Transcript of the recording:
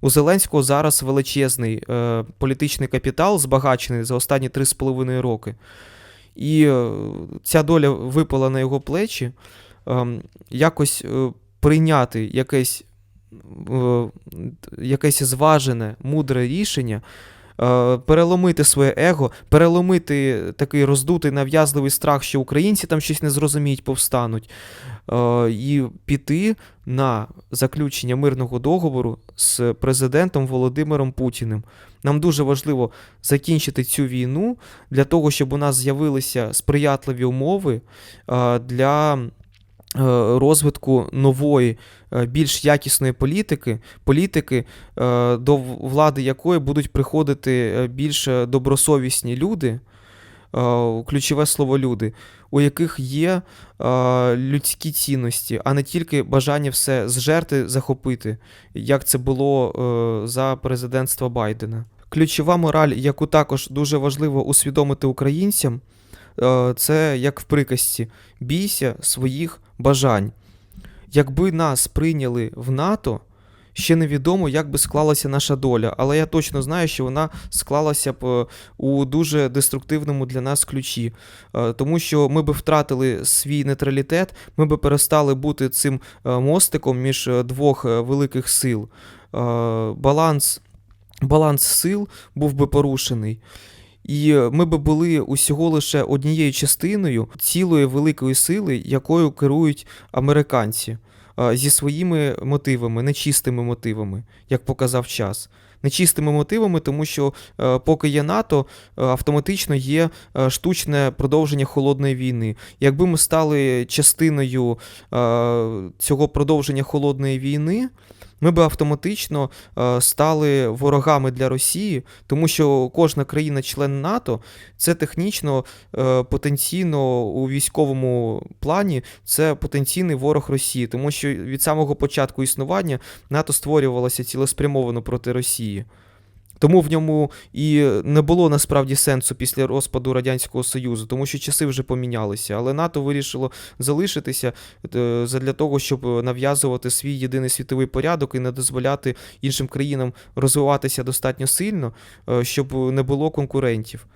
У Зеленського зараз величезний е, політичний капітал, збагачений за останні 3,5 роки. І е, ця доля випала на його плечі. Е, якось е, прийняти якесь, е, якесь зважене, мудре рішення, переломити своє его, переломити такий роздутий нав'язливий страх, що українці там щось не зрозуміють, повстануть, е, і піти на заключення мирного договору з президентом Володимиром Путіним. Нам дуже важливо закінчити цю війну для того, щоб у нас з'явилися сприятливі умови е, для е, розвитку нової, е, більш якісної політики, політики, е, до влади якої будуть приходити е, більш е, добросовісні люди, е, ключове слово люди, у яких є е, людські цінності, а не тільки бажання все зжерти, захопити, як це було е, за президентства Байдена. Ключова мораль, яку також дуже важливо усвідомити українцям, е, це як в приказці: бійся своїх бажань. Якби нас прийняли в НАТО, ще невідомо, як би склалася наша доля, але я точно знаю, що вона склалася б е, у дуже деструктивному для нас ключі, Е, тому що ми би втратили свій нейтралітет, ми би перестали бути цим е, мостиком між е, двох е, великих сил. Е, Баланс, баланс сил був би порушений. І ми би були усього лише однією частиною цілої великої сили, якою керують американці е, зі своїми мотивами, нечистими мотивами, як показав час. Нечистими мотивами, тому що е, поки є НАТО, е, автоматично є е, штучне продовження холодної війни. Якби ми стали частиною е, цього продовження холодної війни, ми би автоматично е, стали ворогами для Росії, тому що кожна країна-член НАТО це технічно е, потенційно у військовому плані це потенційний ворог Росії, тому що від самого початку існування НАТО створювалося цілеспрямовано проти Росії. Тому в ньому і не було насправді сенсу після розпаду Радянського Союзу, тому що часи вже помінялися. Але НАТО вирішило залишитися для задля того, щоб нав'язувати свій єдиний світовий порядок і не дозволяти іншим країнам розвиватися достатньо сильно, е, щоб не було конкурентів.